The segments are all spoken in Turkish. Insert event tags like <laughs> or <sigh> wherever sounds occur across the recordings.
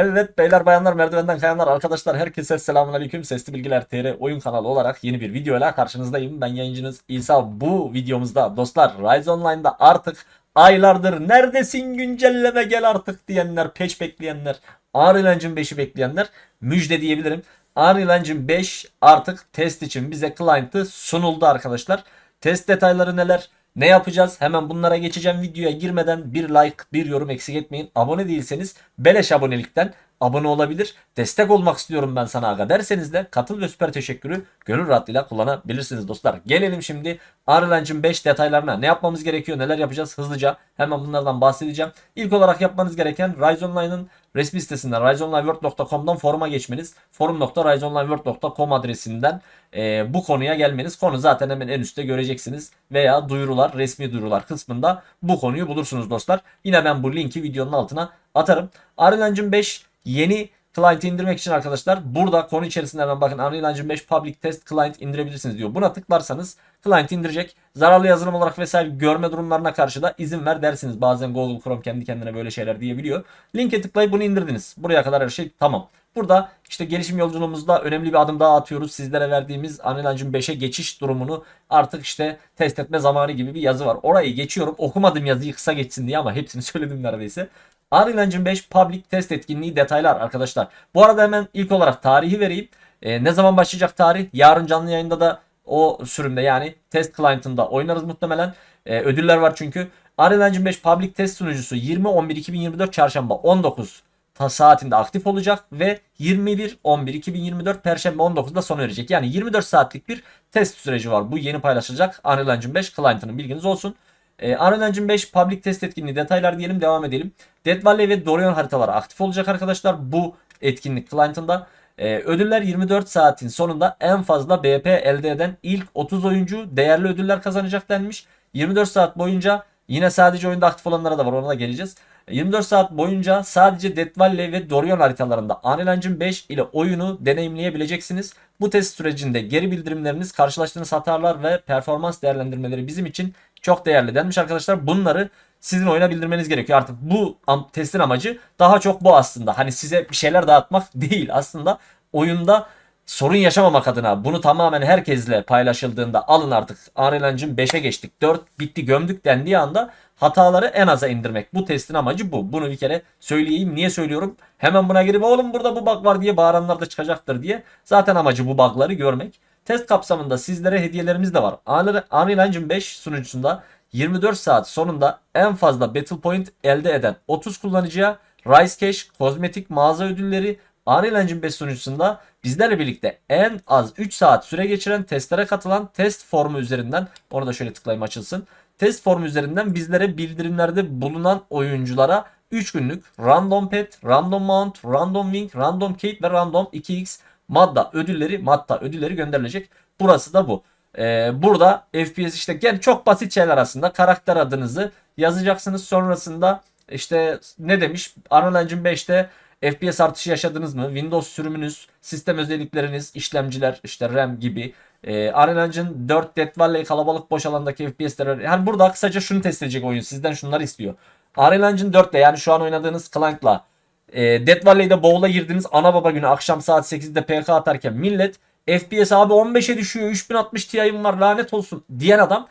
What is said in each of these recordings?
Evet beyler bayanlar merdivenden kayanlar arkadaşlar herkese selamünaleyküm Sesli Bilgiler TR oyun kanalı olarak yeni bir videoyla karşınızdayım. Ben yayıncınız İsa. Bu videomuzda dostlar Rise Online'da artık aylardır neredesin güncelleme gel artık diyenler, patch bekleyenler, Unreal Engine 5'i bekleyenler müjde diyebilirim. Unreal Engine 5 artık test için bize client'ı sunuldu arkadaşlar. Test detayları neler? Ne yapacağız? Hemen bunlara geçeceğim. Videoya girmeden bir like, bir yorum eksik etmeyin. Abone değilseniz beleş abonelikten abone olabilir. Destek olmak istiyorum ben sana aga derseniz de katıl ve süper teşekkürü gönül rahatlığıyla kullanabilirsiniz dostlar. Gelelim şimdi Unreal Engine 5 detaylarına. Ne yapmamız gerekiyor? Neler yapacağız? Hızlıca hemen bunlardan bahsedeceğim. İlk olarak yapmanız gereken Rise Online'ın resmi sitesinden riseonlineworld.com'dan foruma geçmeniz. forum.riseonlineworld.com adresinden e, bu konuya gelmeniz. Konu zaten hemen en üstte göreceksiniz. Veya duyurular, resmi duyurular kısmında bu konuyu bulursunuz dostlar. Yine ben bu linki videonun altına atarım. Unreal Engine 5 yeni client'i indirmek için arkadaşlar burada konu içerisinde hemen bakın Unreal Engine 5 Public Test Client indirebilirsiniz diyor. Buna tıklarsanız client indirecek. Zararlı yazılım olarak vesaire görme durumlarına karşı da izin ver dersiniz. Bazen Google Chrome kendi kendine böyle şeyler diyebiliyor. Linke tıklayıp bunu indirdiniz. Buraya kadar her şey tamam. Burada işte gelişim yolculuğumuzda önemli bir adım daha atıyoruz. Sizlere verdiğimiz Unreal Engine 5'e geçiş durumunu artık işte test etme zamanı gibi bir yazı var. Orayı geçiyorum. Okumadım yazıyı kısa geçsin diye ama hepsini <laughs> söyledim neredeyse. Unreal Engine 5 Public Test etkinliği detaylar arkadaşlar. Bu arada hemen ilk olarak tarihi vereyim. Ee, ne zaman başlayacak tarih? Yarın canlı yayında da o sürümde yani test client'ında oynarız muhtemelen. Ee, ödüller var çünkü. Unreal Engine 5 Public Test sunucusu 20.11.2024 çarşamba 19 ta- saatinde aktif olacak ve 21.11.2024 Perşembe 19'da sona erecek. Yani 24 saatlik bir test süreci var. Bu yeni paylaşılacak Unreal Engine 5 client'ının bilginiz olsun. Ee, Unreal Engine 5 Public Test etkinliği detaylar diyelim devam edelim. Dead Valley ve Dorian haritaları aktif olacak arkadaşlar bu etkinlik client'ında. Ee, ödüller 24 saatin sonunda en fazla BP elde eden ilk 30 oyuncu değerli ödüller kazanacak denmiş. 24 saat boyunca yine sadece oyunda aktif olanlara da var ona da geleceğiz. 24 saat boyunca sadece Death Valley ve Dorian haritalarında Unreal Engine 5 ile oyunu deneyimleyebileceksiniz. Bu test sürecinde geri bildirimleriniz, karşılaştığınız hatalar ve performans değerlendirmeleri bizim için çok değerli denmiş arkadaşlar. Bunları sizin oyuna bildirmeniz gerekiyor. Artık bu testin amacı daha çok bu aslında. Hani size bir şeyler dağıtmak <laughs> değil aslında oyunda sorun yaşamamak adına bunu tamamen herkesle paylaşıldığında alın artık Unreal Engine 5'e geçtik 4 bitti gömdük dendiği anda hataları en aza indirmek. Bu testin amacı bu. Bunu bir kere söyleyeyim. Niye söylüyorum? Hemen buna girip oğlum burada bu bug var diye bağıranlar da çıkacaktır diye. Zaten amacı bu bugları görmek. Test kapsamında sizlere hediyelerimiz de var. Unreal Engine 5 sunucusunda 24 saat sonunda en fazla Battle Point elde eden 30 kullanıcıya Rise Cash, kozmetik mağaza ödülleri, Engine 5 sunucusunda bizlerle birlikte en az 3 saat süre geçiren testlere katılan test formu üzerinden onu da şöyle tıklayayım açılsın. Test formu üzerinden bizlere bildirimlerde bulunan oyunculara 3 günlük random pet, random mount, random wing, random cape ve random 2x madda ödülleri, madda ödülleri gönderilecek. Burası da bu. Ee, burada FPS işte yani çok basit şeyler aslında. Karakter adınızı yazacaksınız. Sonrasında işte ne demiş? Unreal Engine 5'te FPS artışı yaşadınız mı? Windows sürümünüz, sistem özellikleriniz, işlemciler, işte RAM gibi. Ee, Unreal Engine 4 Death Valley kalabalık boş alandaki FPS'ler. Yani burada kısaca şunu test edecek oyun. Sizden şunları istiyor. Unreal Engine 4'te yani şu an oynadığınız client'la e, Death Valley'de bowl'a girdiniz ana baba günü akşam saat 8'de PK atarken millet FPS abi 15'e düşüyor 3060 Ti'm var lanet olsun diyen adam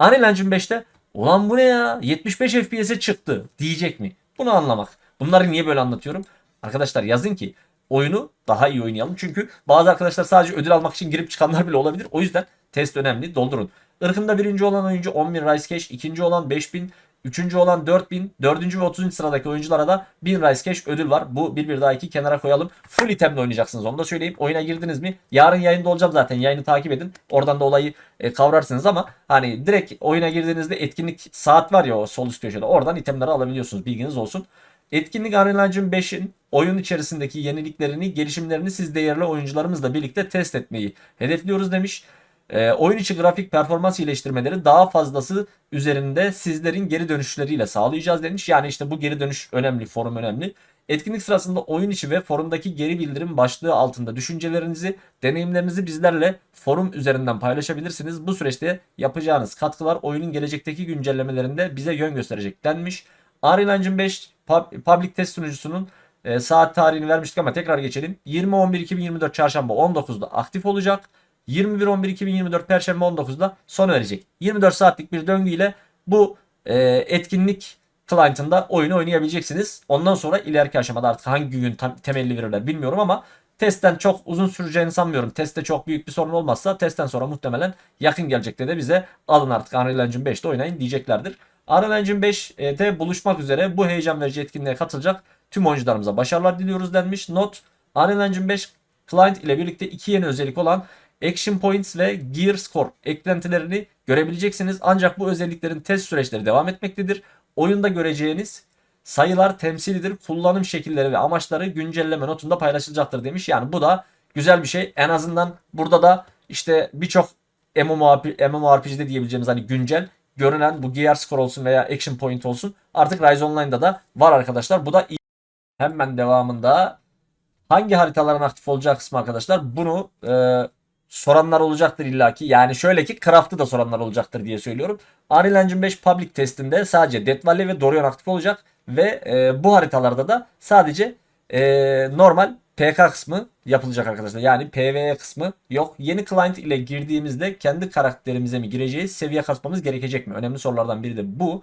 Unreal Engine 5'te ulan bu ne ya 75 FPS'e çıktı diyecek mi? Bunu anlamak. Bunları niye böyle anlatıyorum? Arkadaşlar yazın ki oyunu daha iyi oynayalım. Çünkü bazı arkadaşlar sadece ödül almak için girip çıkanlar bile olabilir. O yüzden test önemli. Doldurun. Irkında birinci olan oyuncu 10.000 Rice Cash, ikinci olan 5000, üçüncü olan 4000, dördüncü ve 30. sıradaki oyunculara da 1000 Rice Cash ödül var. Bu bir bir daha iki kenara koyalım. Full itemle oynayacaksınız onu da söyleyeyim. Oyuna girdiniz mi? Yarın yayında olacağım zaten. Yayını takip edin. Oradan da olayı e, kavrarsınız ama hani direkt oyuna girdiğinizde etkinlik saat var ya o sol üst köşede. Oradan itemleri alabiliyorsunuz. Bilginiz olsun. Etkinlik Unreal Engine 5'in oyun içerisindeki yeniliklerini, gelişimlerini siz değerli oyuncularımızla birlikte test etmeyi hedefliyoruz demiş. Ee, oyun içi grafik performans iyileştirmeleri daha fazlası üzerinde sizlerin geri dönüşleriyle sağlayacağız demiş. Yani işte bu geri dönüş önemli, forum önemli. Etkinlik sırasında oyun içi ve forumdaki geri bildirim başlığı altında düşüncelerinizi, deneyimlerinizi bizlerle forum üzerinden paylaşabilirsiniz. Bu süreçte yapacağınız katkılar oyunun gelecekteki güncellemelerinde bize yön gösterecek denmiş. Unreal Engine 5 pub- Public Test sunucusunun e, saat tarihini vermiştik ama tekrar geçelim. 20.11.2024 çarşamba 19'da aktif olacak. 21.11.2024 perşembe 19'da sona erecek. 24 saatlik bir döngü ile bu e, etkinlik client'ında oyunu oynayabileceksiniz. Ondan sonra ileriki aşamada artık hangi gün temelli verirler bilmiyorum ama testten çok uzun süreceğini sanmıyorum. Testte çok büyük bir sorun olmazsa testten sonra muhtemelen yakın gelecekte de bize alın artık Unreal Engine 5'te oynayın diyeceklerdir. Unreal Engine 5'te buluşmak üzere bu heyecan verici etkinliğe katılacak tüm oyuncularımıza başarılar diliyoruz denmiş. Not Unreal Engine 5 Client ile birlikte iki yeni özellik olan Action Points ve Gear Score eklentilerini görebileceksiniz. Ancak bu özelliklerin test süreçleri devam etmektedir. Oyunda göreceğiniz sayılar temsilidir. Kullanım şekilleri ve amaçları güncelleme notunda paylaşılacaktır demiş. Yani bu da güzel bir şey. En azından burada da işte birçok MMORPG, MMORPG'de diyebileceğimiz hani güncel görünen bu Gear Score olsun veya Action Point olsun artık Rise Online'da da var arkadaşlar. Bu da iyi. Hemen devamında hangi haritaların aktif olacağı kısmı arkadaşlar bunu e, soranlar olacaktır illaki. Yani şöyle ki Craft'ı da soranlar olacaktır diye söylüyorum. Unreal Engine 5 Public testinde sadece Death Valley ve Dorian aktif olacak ve e, bu haritalarda da sadece e, normal PK kısmı yapılacak arkadaşlar. Yani PvE kısmı yok. Yeni client ile girdiğimizde kendi karakterimize mi gireceğiz, seviye kasmamız gerekecek mi? Önemli sorulardan biri de bu.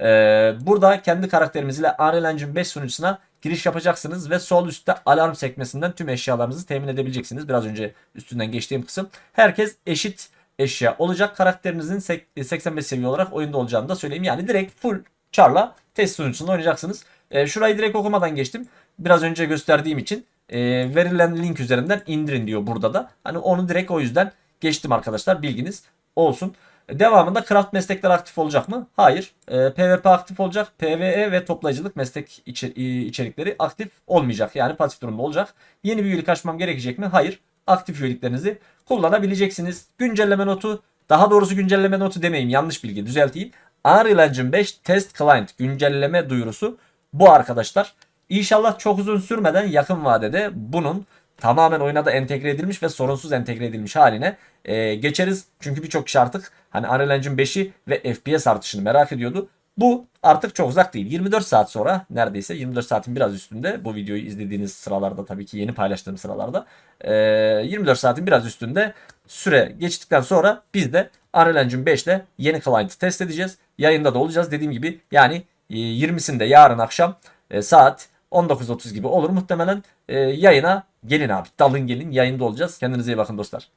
Ee, burada kendi karakterimizle Unreal Engine 5 sunucusuna giriş yapacaksınız ve sol üstte alarm sekmesinden tüm eşyalarınızı temin edebileceksiniz. Biraz önce üstünden geçtiğim kısım. Herkes eşit eşya olacak. Karakterinizin sek- 85 seviye olarak oyunda olacağını da söyleyeyim. Yani direkt full charla test sunucusunda oynayacaksınız. Ee, şurayı direkt okumadan geçtim. Biraz önce gösterdiğim için e, verilen link üzerinden indirin diyor burada da. Hani onu direkt o yüzden geçtim arkadaşlar. Bilginiz olsun. Devamında craft meslekler aktif olacak mı? Hayır. E, PvP aktif olacak. PvE ve toplayıcılık meslek e, içerikleri aktif olmayacak. Yani pasif durumda olacak. Yeni bir üyelik açmam gerekecek mi? Hayır. Aktif üyeliklerinizi kullanabileceksiniz. Güncelleme notu, daha doğrusu güncelleme notu demeyeyim. Yanlış bilgi düzelteyim. Unreal Engine 5 Test Client güncelleme duyurusu bu arkadaşlar. İnşallah çok uzun sürmeden yakın vadede bunun tamamen oyuna da entegre edilmiş ve sorunsuz entegre edilmiş haline e, geçeriz. Çünkü birçok kişi artık hani Unreal Engine 5'i ve FPS artışını merak ediyordu. Bu artık çok uzak değil. 24 saat sonra neredeyse 24 saatin biraz üstünde bu videoyu izlediğiniz sıralarda tabii ki yeni paylaştığım sıralarda e, 24 saatin biraz üstünde süre geçtikten sonra biz de Unreal Engine 5 ile yeni client'ı test edeceğiz. Yayında da olacağız dediğim gibi yani e, 20'sinde yarın akşam e, saat 19.30 gibi olur muhtemelen. E, yayına gelin abi. Dalın gelin yayında olacağız. Kendinize iyi bakın dostlar.